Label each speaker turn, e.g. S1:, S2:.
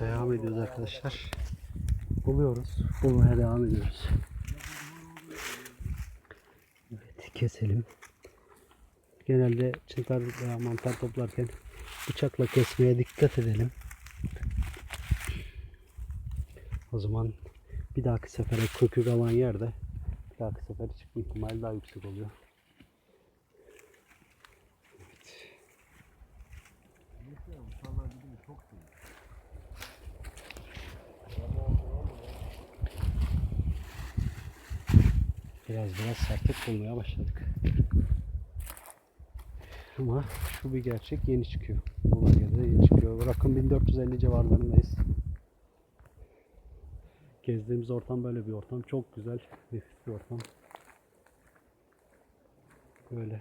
S1: Devam ediyoruz arkadaşlar. Buluyoruz. Bulmaya devam ediyoruz. Evet keselim. Genelde çıntar veya mantar toplarken bıçakla kesmeye dikkat edelim. O zaman bir dahaki sefere kökü kalan yerde bir dahaki sefere çıkma ihtimali daha yüksek oluyor. Biraz biraz sertlik bulmaya başladık. Ama şu bir gerçek yeni çıkıyor. Bu bölgede yeni çıkıyor. Rakım 1450 civarlarındayız. Gezdiğimiz ortam böyle bir ortam. Çok güzel, nefis bir ortam. Böyle